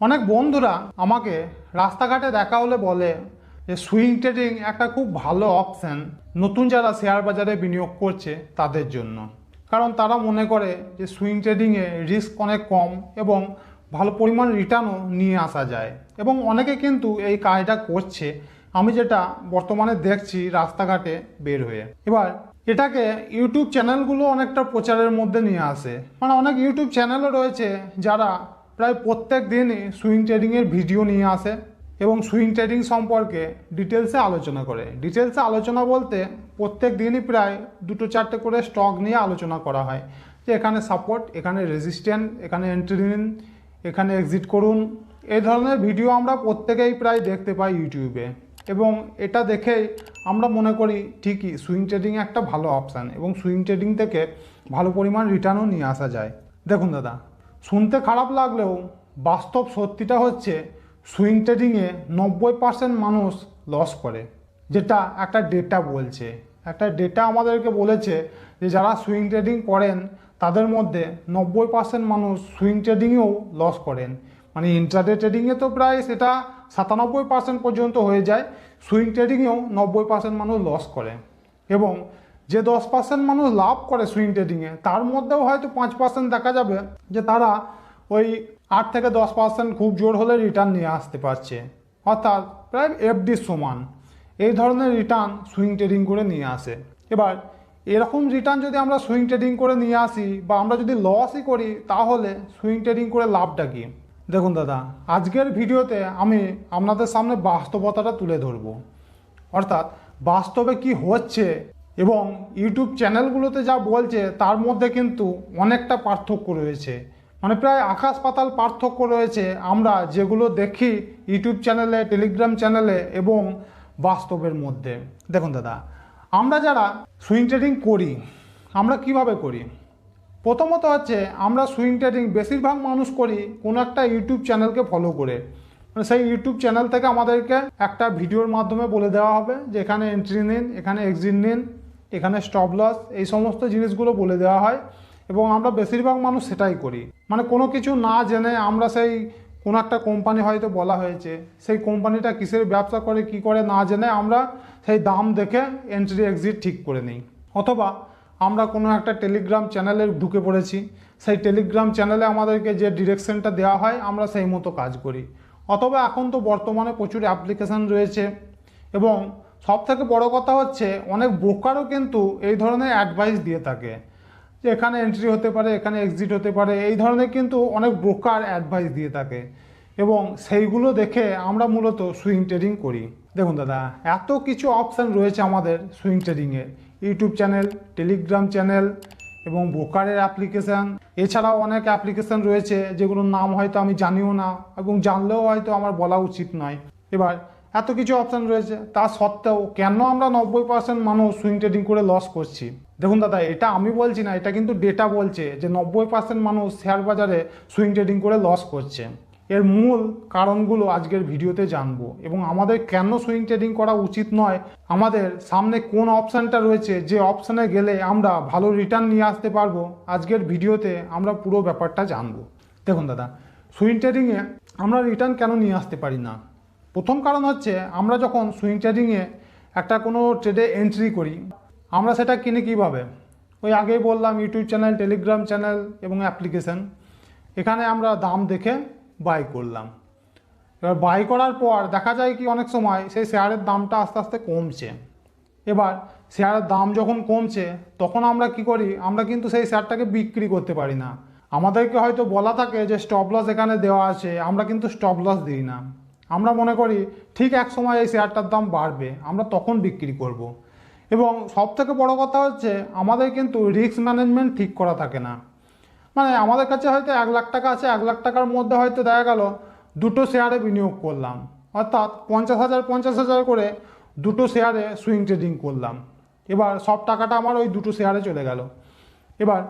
অনেক বন্ধুরা আমাকে রাস্তাঘাটে দেখা হলে বলে যে, সুইং ট্রেডিং একটা খুব ভালো অপশান নতুন যারা শেয়ার বাজারে বিনিয়োগ করছে তাদের জন্য। কারণ তারা মনে করে যে, সুইং ট্রেডিংয়ে রিস্ক অনেক কম এবং ভালো পরিমাণ রিটার্নও নিয়ে আসা যায়। এবং অনেকে কিন্তু এই কাজটা করছে। আমি যেটা বর্তমানে দেখছি রাস্তাঘাটে বের হয়ে। এবার এটাকে ইউটিউব চ্যানেলগুলো অনেকটা প্রচারের মধ্যে নিয়ে আসে। মানে অনেক ইউটিউব চ্যানেলও রয়েছে যারা প্রায় প্রত্যেক দিনই সুইং ট্রেডিংয়ের ভিডিও নিয়ে আসে এবং সুইং ট্রেডিং সম্পর্কে ডিটেলসে আলোচনা করে। ডিটেলসে আলোচনা বলতে প্রত্যেক দিনই প্রায় দুটো চারটে করে স্টক নিয়ে আলোচনা করা হয়। যে এখানে সাপোর্ট, এখানে রেজিস্ট্যান্ট, এখানে এন্ট্রি নিন, এখানে এক্সিট করুন। এই ধরনের ভিডিও আমরা প্রত্যেকেই প্রায় দেখতে পাই ইউটিউবে এবং এটা দেখেই আমরা মনে করি ঠিকই সুইং ট্রেডিং একটা ভালো অপশান এবং সুইং ট্রেডিং থেকে ভালো পরিমাণ রিটার্নও নিয়ে আসা যায়। দেখুন দাদা শুনতে খারাপ লাগলেও বাস্তব সত্যিটা হচ্ছে সুইং ট্রেডিংয়ে নব্বই পার্সেন্ট মানুষ লস করে, যেটা একটা ডেটা বলছে। একটা ডেটা আমাদেরকে বলেছে যে যারা সুইং ট্রেডিং করেন, তাদের মধ্যে নব্বই পার্সেন্ট মানুষ সুইং ট্রেডিংয়েও লস করেন। মানে ইন্ট্রাডে ট্রেডিংয়ে তো প্রায় সেটা সাতানব্বই পার্সেন্ট পর্যন্ত হয়ে যায় সুইং ট্রেডিংয়েও নব্বই পার্সেন্ট মানুষ লস করে। এবং যে দশ পার্সেন্ট মানুষ লাভ করে সুইং ট্রেডিংয়ে তার মধ্যেও হয়তো পাঁচ পার্সেন্ট দেখা যাবে যে তারা ওই আট থেকে দশ পার্সেন্ট খুব জোর হলে রিটার্ন নিয়ে আসতে পারছে। অর্থাৎ প্রায় এফডির সমান। এই ধরনের রিটার্ন সুইং ট্রেডিং করে নিয়ে আসে। এবার, এরকম রিটার্ন যদি আমরা সুইং ট্রেডিং করে নিয়ে আসি বা আমরা যদি লসই করি, তাহলে সুইং ট্রেডিং করে লাভটা কি? দেখুন দাদা, আজকের ভিডিওতে আমি আপনাদের সামনে বাস্তবতাটা তুলে ধরবো। অর্থাৎ বাস্তবে কি হচ্ছে এবং ইউটিউব চ্যানেলগুলোতে যা বলছে, তার মধ্যে কিন্তু অনেকটা পার্থক্য রয়েছে। মানে প্রায় আকাশ পাতাল পার্থক্য রয়েছে। আমরা যেগুলো দেখি ইউটিউব চ্যানেলে, টেলিগ্রাম চ্যানেলে এবং বাস্তবের মধ্যে। দেখুন দাদা, আমরা যারা সুইং ট্রেডিং করি, আমরা কীভাবে করি? প্রথমত হচ্ছে, আমরা সুইং ট্রেডিং বেশিরভাগ মানুষ করি কোনো একটা ইউটিউব চ্যানেলকে ফলো করে। মানে সেই ইউটিউব চ্যানেল থেকে আমাদেরকে একটা ভিডিওর মাধ্যমে বলে দেওয়া হবে যে এখানে এন্ট্রি নিন, এখানে এক্সিট নিন। এখানে স্টপ লস এই সমস্ত জিনিসগুলো বলে দেওয়া হয় এবং আমরা বেশিরভাগ মানুষ সেটাই করি। মানে কোনো কিছু না জেনে আমরা সেই কোনো একটা কোম্পানি হয়তো বলা হয়েছে, সেই কোম্পানিটা কিসের ব্যবসা করে, কি করে না জেনে আমরা সেই দাম দেখে এন্ট্রি এক্সিট ঠিক করে নিই। অথবা আমরা কোনো একটা টেলিগ্রাম চ্যানেলে ঢুকে পড়েছি, সেই টেলিগ্রাম চ্যানেলে আমাদেরকে যে ডিরেকশনটা দেওয়া হয়, আমরা সেই মতো কাজ করি। অথবা এখন তো বর্তমানে প্রচুর অ্যাপ্লিকেশান রয়েছে এবং সব থেকে বড় কথা হচ্ছে, অনেক ব্রোকারও কিন্তু এই ধরনের অ্যাডভাইস দিয়ে থাকে। যে এখানে এন্ট্রি হতে পারে, এখানে এক্সিট হতে পারে, এই ধরনের কিন্তু অনেক ব্রোকার অ্যাডভাইস দিয়ে থাকে। এবং সেইগুলো দেখে আমরা মূলত সুইং ট্রেডিং করি। দেখুন দাদা, এত কিছু অপশান রয়েছে আমাদের সুইং ট্রেডিংয়ে ইউটিউব চ্যানেল টেলিগ্রাম চ্যানেল এবং ব্রোকারের অ্যাপ্লিকেশান এছাড়াও অনেক অ্যাপ্লিকেশান রয়েছে, যেগুলোর নাম হয়তো আমি জানিও না এবং জানলেও হয়তো আমার বলা উচিত নয়। এবার এত কিছু অপশান রয়েছে। তা সত্ত্বেও কেন আমরা নব্বই পার্সেন্ট মানুষ সুইং ট্রেডিং করে লস করছি? দেখুন দাদা, এটা আমি বলছি না, এটা কিন্তু ডেটা বলছে যে নব্বই পার্সেন্ট মানুষ শেয়ার বাজারে সুইং ট্রেডিং করে লস করছে। এর মূল কারণগুলো আজকের ভিডিওতে জানব এবং আমাদের কেন সুইং ট্রেডিং করা উচিত নয়, আমাদের সামনে কোন অপশানটা রয়েছে, যে অপশানে গেলে আমরা ভালো রিটার্ন নিয়ে আসতে পারব, আজকের ভিডিওতে আমরা পুরো ব্যাপারটা জানব। দেখুন দাদা সুইং ট্রেডিংয়ে আমরা রিটার্ন কেন নিয়ে আসতে পারি না? প্রথম কারণ হচ্ছে আমরা যখন সুইং ট্রেডিংয়ে একটা কোনো ট্রেডে এন্ট্রি করি, আমরা সেটা কিনি কীভাবে? ওই আগেই বললাম ইউটিউব চ্যানেল টেলিগ্রাম চ্যানেল এবং অ্যাপ্লিকেশান এখানে আমরা দাম দেখে বাই করলাম। এবার বাই করার পর দেখা যায় কি অনেক সময় সেই শেয়ারের দামটা আস্তে আস্তে কমছে। এবার শেয়ারের দাম যখন কমছে, তখন আমরা কি করি? আমরা কিন্তু সেই শেয়ারটাকে বিক্রি করতে পারি না। আমাদেরকে হয়তো বলা থাকে যে স্টপ লস এখানে দেওয়া আছে, আমরা কিন্তু স্টপ লস দিই না। আমরা মনে করি ঠিক এক সময় এই শেয়ারটার দাম বাড়বে, আমরা তখন বিক্রি করব। এবং সব থেকে বড় কথা হচ্ছে আমাদের কিন্তু রিস্ক ম্যানেজমেন্ট ঠিক করা থাকে না। মানে আমাদের কাছে হয়তো এক লাখ টাকা আছে, এক লাখ টাকার মধ্যে হয়তো দেখা গেল দুটো শেয়ারে বিনিয়োগ করলাম। অর্থাৎ পঞ্চাশ হাজার পঞ্চাশ হাজার করে দুটো শেয়ারে সুইং ট্রেডিং করলাম। এবার সব টাকাটা আমার ওই দুটো শেয়ারে চলে গেল। এবার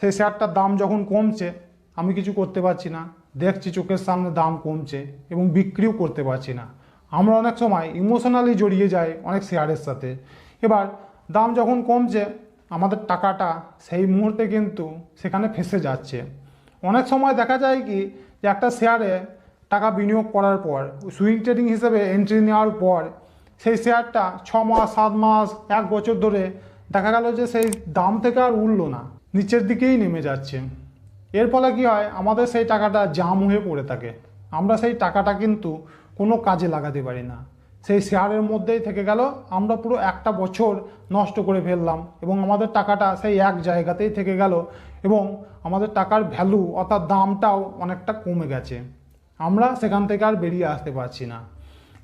সেই শেয়ারটার দাম যখন কমছে, আমি কিছু করতে পারছি না। দেখছি চোখের সামনে দাম কমছে এবং বিক্রিও করতে পারছি না। আমরা অনেক সময় ইমোশনালি জড়িয়ে যাই অনেক শেয়ারের সাথে। এবার দাম যখন কমছে, আমাদের টাকাটা সেই মুহূর্তে কিন্তু সেখানে ফেসে যাচ্ছে। অনেক সময় দেখা যায় কি যে একটা শেয়ারে টাকা বিনিয়োগ করার পর সুইং ট্রেডিং হিসেবে এন্ট্রি নেওয়ার পর, সেই শেয়ারটা ছ মাস, সাত মাস, এক বছর ধরে দেখা গেল যে সেই দাম থেকে আর উঠল না। নিচের দিকেই নেমে যাচ্ছে। এর ফলে কি হয়? আমাদের সেই টাকাটা জাম হয়ে পড়ে থাকে। আমরা সেই টাকাটা কিন্তু কোনো কাজে লাগাতে পারি না। সেই শেয়ারের মধ্যেই থেকে গেল, আমরা পুরো একটা বছর নষ্ট করে ফেললাম এবং আমাদের টাকাটা সেই এক জায়গাতেই থেকে গেল এবং আমাদের টাকার ভ্যালু অর্থাৎ দামটাও অনেকটা কমে গেছে। আমরা সেখান থেকে আর বেরিয়ে আসতে পারছি না।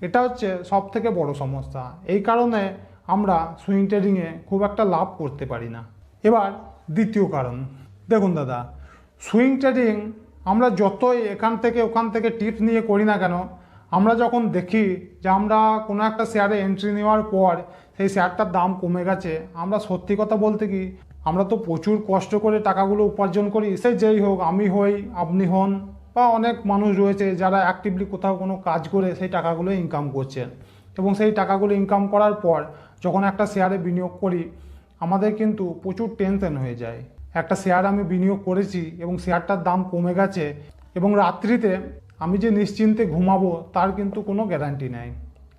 এটা হচ্ছে সব থেকে বড় সমস্যা। এই কারণে আমরা সুইং ট্রেডিংয়ে খুব একটা লাভ করতে পারি না। এবার দ্বিতীয় কারণ। দেখুন দাদা সুইং ট্রেডিং আমরা যতই এখান থেকে ওখান থেকে টিপস নিয়ে করি না কেন, আমরা যখন দেখি যে আমরা কোনো একটা শেয়ারে এন্ট্রি নেওয়ার পর সেই শেয়ারটার দাম কমে গেছে, আমরা সত্যি কথা বলতে কি, আমরা তো প্রচুর কষ্ট করে টাকাগুলো উপার্জন করি, সে যেই হোক, আমি হই, আপনি হন, বা অনেক মানুষ রয়েছে যারা অ্যাক্টিভলি কোথাও কোনো কাজ করে সেই টাকাগুলো ইনকাম করছে। এবং সেই টাকাগুলো ইনকাম করার পর যখন একটা শেয়ারে বিনিয়োগ করি, আমাদের কিন্তু প্রচুর টেনশন হয়ে যায়। একটা শেয়ার আমি বিনিয়োগ করেছি এবং শেয়ারটার দাম কমে গেছে এবং রাত্রিতে আমি যে নিশ্চিন্তে ঘুমাবো তার কিন্তু কোনো গ্যারান্টি নেই।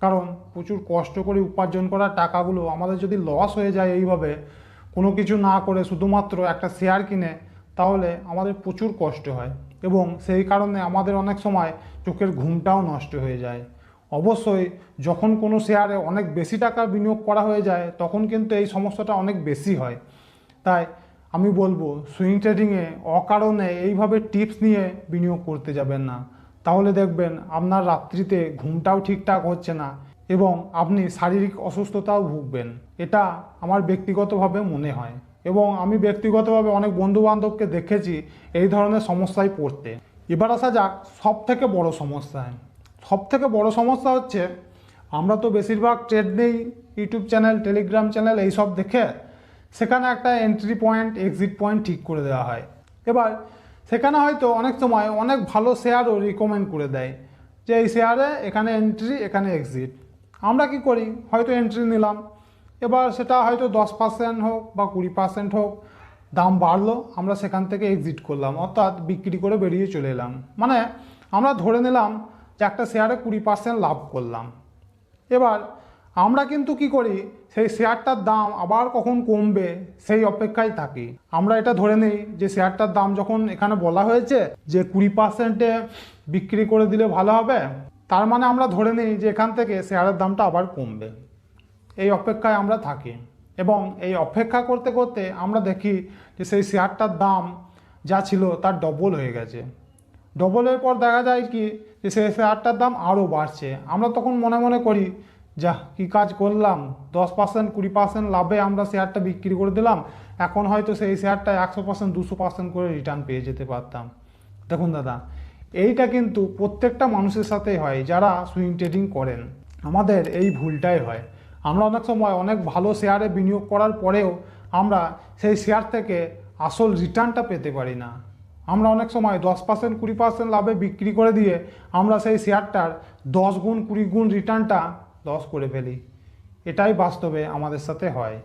কারণ প্রচুর কষ্ট করে উপার্জন করা টাকাগুলো আমাদের যদি লস হয়ে যায় এইভাবে, কোনো কিছু না করে শুধুমাত্র একটা শেয়ার কিনে, তাহলে আমাদের প্রচুর কষ্ট হয় এবং সেই কারণে আমাদের অনেক সময় চোখের ঘুমটাও নষ্ট হয়ে যায়। অবশ্যই যখন কোনো শেয়ারে অনেক বেশি টাকা বিনিয়োগ করা হয়ে যায়, তখন কিন্তু এই সমস্যাটা অনেক বেশি হয়। তাই আমি বলব সুইং ট্রেডিংয়ে অকারণে এইভাবে টিপস নিয়ে বিনিয়োগ করতে যাবেন না। তাহলে দেখবেন আপনার রাত্রিতে ঘুমটাও ঠিকঠাক হচ্ছে না এবং আপনি শারীরিক অসুস্থতাও ভুগবেন। এটা আমার ব্যক্তিগতভাবে মনে হয় এবং আমি ব্যক্তিগতভাবে অনেক বন্ধু বান্ধবকে দেখেছি এই ধরনের সমস্যায় পড়তে। এবার আসা যাক সব থেকে বড় সমস্যায় সব থেকে বড় সমস্যা হচ্ছে, আমরা তো বেশিরভাগ ট্রেড নেই ইউটিউব চ্যানেল টেলিগ্রাম চ্যানেল এইসব দেখে সেখানে একটা এন্ট্রি পয়েন্ট এক্সিট পয়েন্ট ঠিক করে দেওয়া হয়। এবার, সেখানে হয়তো অনেক সময় অনেক ভালো শেয়ারও রিকমেন্ড করে দেয় যে এই শেয়ারে এখানে এন্ট্রি এখানে এক্সিট আমরা কি করি? হয়তো এন্ট্রি নিলাম। এবার সেটা হয়তো দশ পার্সেন্ট হোক বা কুড়ি পার্সেন্ট হোক, দাম বাড়লো, আমরা সেখান থেকে এক্সিট করলাম। অর্থাৎ বিক্রি করে বেরিয়ে চলে এলাম। মানে আমরা ধরে নিলাম যে একটা শেয়ারে কুড়ি পার্সেন্ট লাভ করলাম। এবার আমরা কিন্তু কি করি, সেই শেয়ারটার দাম আবার কখন কমবে সেই অপেক্ষায় থাকি। আমরা এটা ধরে নিই যে শেয়ারটার দাম যখন এখানে বলা হয়েছে যে কুড়ি পার্সেন্টে বিক্রি করে দিলে ভালো হবে, তার মানে আমরা ধরে নিই যে এখান থেকে শেয়ারের দামটা আবার কমবে। এই অপেক্ষায় আমরা থাকি এবং এই অপেক্ষা করতে করতে আমরা দেখি যে সেই শেয়ারটার দাম যা ছিল তার ডবল হয়ে গেছে। ডবলের পর দেখা যায় কি যে সেই শেয়ারটার দাম আরও বাড়ছে। আমরা তখন মনে মনে করি যা কি কাজ করলাম? দশ পার্সেন্ট কুড়ি পার্সেন্ট লাভে আমরা শেয়ারটা বিক্রি করে দিলাম। এখন হয়তো সেই শেয়ারটা একশো পার্সেন্ট দুশো পার্সেন্ট করে রিটার্ন পেয়ে যেতে পারতাম। দেখুন দাদা, এইটা কিন্তু প্রত্যেকটা মানুষের সাথেই হয় যারা সুইং ট্রেডিং করেন। আমাদের এই ভুলটাই হয়। আমরা অনেক সময় অনেক ভালো শেয়ারে বিনিয়োগ করার পরেও আমরা সেই শেয়ার থেকে আসল রিটার্নটা পেতে পারি না। আমরা অনেক সময় দশ পার্সেন্ট কুড়ি পার্সেন্ট লাভে বিক্রি করে দিয়ে আমরা সেই শেয়ারটার দশ গুণ, কুড়ি গুণ রিটার্নটা লস করে ফেলি। এটাই বাস্তবে আমাদের সাথে হয়।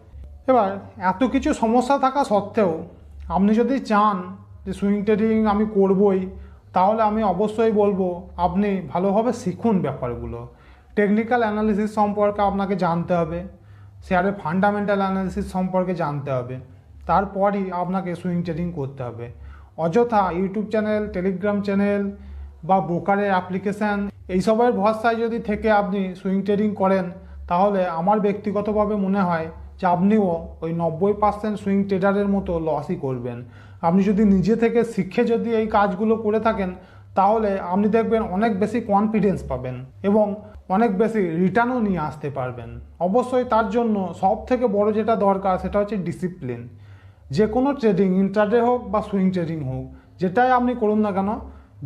এবার, এত কিছু সমস্যা থাকা সত্ত্বেও আপনি যদি চান যে সুইং ট্রেডিং আমি করবই, তাহলে আমি অবশ্যই বলব, আপনি ভালোভাবে শিখুন ব্যাপারগুলো। টেকনিক্যাল অ্যানালিসিস সম্পর্কে আপনাকে জানতে হবে। শেয়ারের ফান্ডামেন্টাল অ্যানালিসিস সম্পর্কে জানতে হবে। তারপরই আপনাকে সুইং ট্রেডিং করতে হবে। অযথা ইউটিউব চ্যানেল টেলিগ্রাম চ্যানেল বা ব্রোকারের অ্যাপ্লিকেশান এইসবের ভরসায় যদি থেকে আপনি সুইং ট্রেডিং করেন, তাহলে আমার ব্যক্তিগতভাবে মনে হয় যে আপনিও ওই নব্বই পার্সেন্ট সুইং ট্রেডারের মতো লসই করবেন। আপনি যদি নিজে থেকে শিখে যদি এই কাজগুলো করে থাকেন, তাহলে আপনি দেখবেন অনেক বেশি কনফিডেন্স পাবেন এবং অনেক বেশি রিটার্নও নিয়ে আসতে পারবেন। অবশ্যই তার জন্য সব থেকে বড় যেটা দরকার, সেটা হচ্ছে ডিসিপ্লিন যে কোনো ট্রেডিং ইন্টারডে হোক বা সুইং ট্রেডিং হোক, যেটাই আপনি করুন না কেন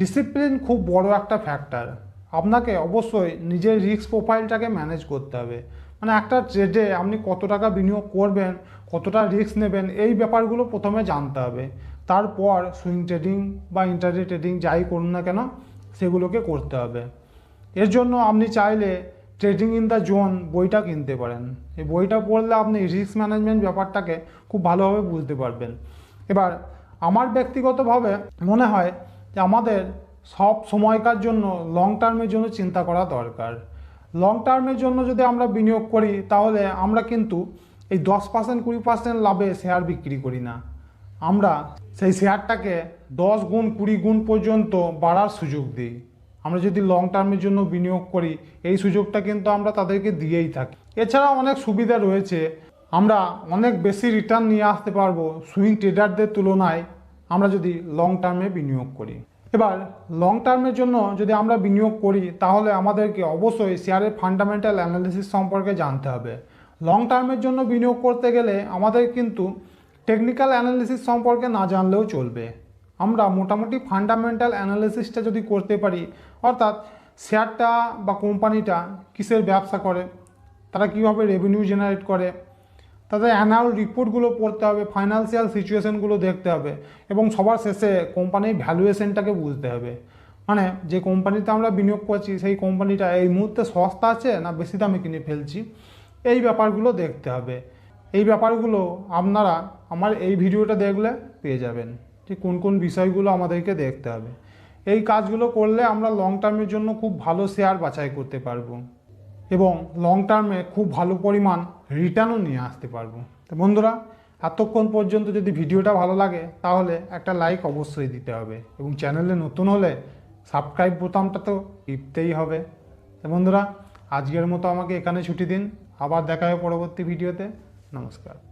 ডিসিপ্লিন খুব বড় একটা ফ্যাক্টর আপনাকে অবশ্যই নিজের রিস্ক প্রোফাইলটাকে ম্যানেজ করতে হবে। মানে একটা ট্রেডে আপনি কত টাকা বিনিয়োগ করবেন, কতটা রিস্ক নেবেন, এই ব্যাপারগুলো প্রথমে জানতে হবে। তারপর সুইং ট্রেডিং বা ইন্টারডে ট্রেডিং যাই করুন না কেন, সেগুলোকে করতে হবে। এর জন্য আপনি চাইলে ট্রেডিং ইন দ্য জোন বইটা কিনতে পারেন। এই বইটা পড়লে আপনি রিস্ক ম্যানেজমেন্ট ব্যাপারটাকে খুব ভালোভাবে বুঝতে পারবেন। এবার, আমার ব্যক্তিগতভাবে মনে হয় যে আমাদের সব সময়কার জন্য লং টার্মের জন্য চিন্তা করা দরকার। লং টার্মের জন্য যদি আমরা বিনিয়োগ করি, তাহলে আমরা কিন্তু এই দশ পার্সেন্ট কুড়ি পার্সেন্ট লাভে শেয়ার বিক্রি করি না। আমরা সেই শেয়ারটাকে দশ গুণ, কুড়ি গুণ পর্যন্ত বাড়ার সুযোগ দিই। আমরা যদি লং টার্মের জন্য বিনিয়োগ করি, এই সুযোগটা কিন্তু আমরা তাদেরকে দিয়েই থাকি। এছাড়া অনেক সুবিধা রয়েছে। আমরা অনেক বেশি রিটার্ন নিয়ে আসতে পারব সুইং ট্রেডারদের তুলনায়। আমরা যদি লং টার্মে বিনিয়োগ করি। এবার লং টার্মের জন্য যদি আমরা বিনিয়োগ করি, তাহলে আমাদেরকে অবশ্যই শেয়ারের ফান্ডামেন্টাল অ্যানালিসিস সম্পর্কে জানতে হবে। লং টার্মের জন্য বিনিয়োগ করতে গেলে আমাদের কিন্তু টেকনিক্যাল অ্যানালিসিস সম্পর্কে না জানলেও চলবে। আমরা মোটামুটি ফান্ডামেন্টাল অ্যানালিসিসটা যদি করতে পারি, অর্থাৎ শেয়ারটা বা কোম্পানিটা কিসের ব্যবসা করে, তারা কীভাবে রেভিনিউ জেনারেট করে তাদের অ্যানুয়াল রিপোর্টগুলো পড়তে হবে ফাইন্যান্সিয়াল সিচুয়েশনগুলো দেখতে হবে এবং সবার শেষে কোম্পানির ভ্যালুয়েশনটাকে বুঝতে হবে। মানে যে কোম্পানিতে আমরা বিনিয়োগ করছি, সেই কোম্পানিটা এই মুহূর্তে সস্তা আছে না বেশি দামে কিনে ফেলছি? এই ব্যাপারগুলো দেখতে হবে। এই ব্যাপারগুলো আপনারা আমার এই ভিডিওটা দেখলে পেয়ে যাবেন। যে কোন কোন বিষয়গুলো আমাদেরকে দেখতে হবে। এই কাজগুলো করলে আমরা লং টার্মের জন্য খুব ভালো শেয়ার বাছাই করতে পারব। এবং লং টার্মে খুব ভালো পরিমাণ রিটার্নও নিয়ে আসতে পারব। তো বন্ধুরা, এতক্ষণ পর্যন্ত যদি ভিডিওটা ভালো লাগে, তাহলে একটা লাইক অবশ্যই দিতে হবে এবং চ্যানেলে নতুন হলে সাবস্ক্রাইব বোতামটা তো টিপতেই হবে। তো বন্ধুরা, আজকের মতো আমাকে এখানে ছুটি দিন। আবার দেখা হবে পরবর্তী ভিডিওতে। নমস্কার।